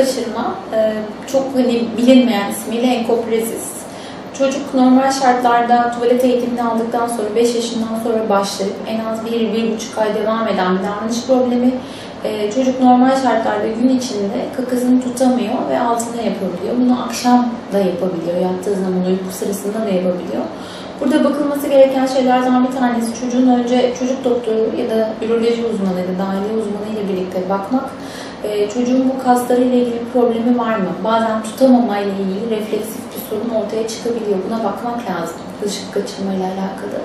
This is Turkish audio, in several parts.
kaçırma e, çok hani bilinmeyen ismiyle enkoprezis. Çocuk normal şartlarda tuvalet eğitimini aldıktan sonra 5 yaşından sonra başlayıp en az 1-1,5 ay devam eden bir davranış problemi. E, çocuk normal şartlarda gün içinde kakasını tutamıyor ve altına yapabiliyor. Bunu akşam da yapabiliyor. Yattığı zaman uyku sırasında da yapabiliyor. Burada bakılması gereken şeylerden bir tanesi çocuğun önce çocuk doktoru ya da üroloji uzmanı ya da dahiliye uzmanı ile birlikte bakmak. Ee, çocuğun bu kasları ile ilgili problemi var mı? Bazen tutamama ile ilgili refleksif bir sorun ortaya çıkabiliyor. Buna bakmak lazım dışkı kaçırma ile alakalı.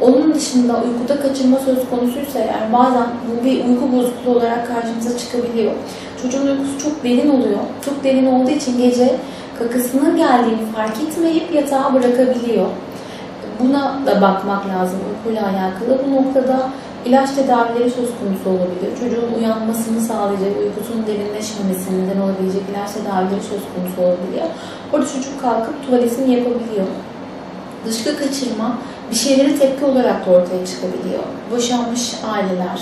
Onun dışında uykuda kaçırma söz konusuysa eğer bazen bu bir uyku bozukluğu olarak karşımıza çıkabiliyor. Çocuğun uykusu çok derin oluyor. Çok derin olduğu için gece kakasının geldiğini fark etmeyip yatağa bırakabiliyor. Buna da bakmak lazım uykuyla alakalı. Bu noktada ilaç tedavileri söz konusu olabiliyor. Çocuğun uyanmasını sağlayacak, uykusunun derinleşmemesine neden olabilecek ilaç tedavileri söz konusu olabiliyor. Orada çocuk kalkıp tuvaletini yapabiliyor. Dışkı kaçırma bir şeylere tepki olarak da ortaya çıkabiliyor. Boşanmış aileler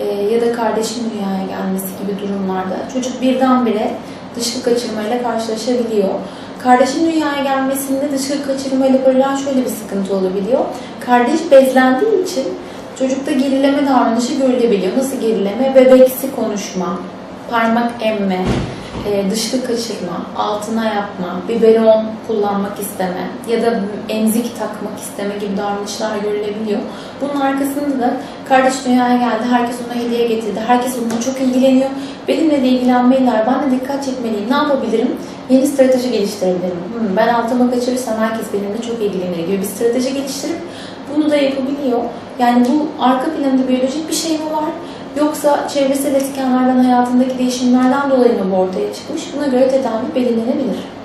e, ya da kardeşin dünyaya gelmesi gibi durumlarda çocuk birdenbire dışkı kaçırmayla karşılaşabiliyor. Kardeşin dünyaya gelmesinde dışkı kaçırmayla paralel şöyle bir sıkıntı olabiliyor. Kardeş bezlendiği için çocukta gerileme davranışı görülebiliyor. Nasıl gerileme? Bebeksi konuşma, parmak emme, e, dışkı kaçırma, altına yapma, biberon kullanmak isteme ya da emzik takmak isteme gibi davranışlar görülebiliyor. Bunun arkasında da kardeş dünyaya geldi, herkes ona hediye getirdi, herkes onunla çok ilgileniyor. Benimle de ilgilenmeliler, ben de dikkat çekmeliyim. Ne yapabilirim? Yeni strateji geliştirebilirim. Hmm, ben altıma kaçırırsam herkes benimle çok ilgilenir gibi bir strateji geliştirip bunu da yapabiliyor. Yani bu arka planında biyolojik bir şey mi var? Yoksa çevresel etkenlerden hayatındaki değişimlerden dolayı mı bu ortaya çıkmış? Buna göre tedavi belirlenebilir.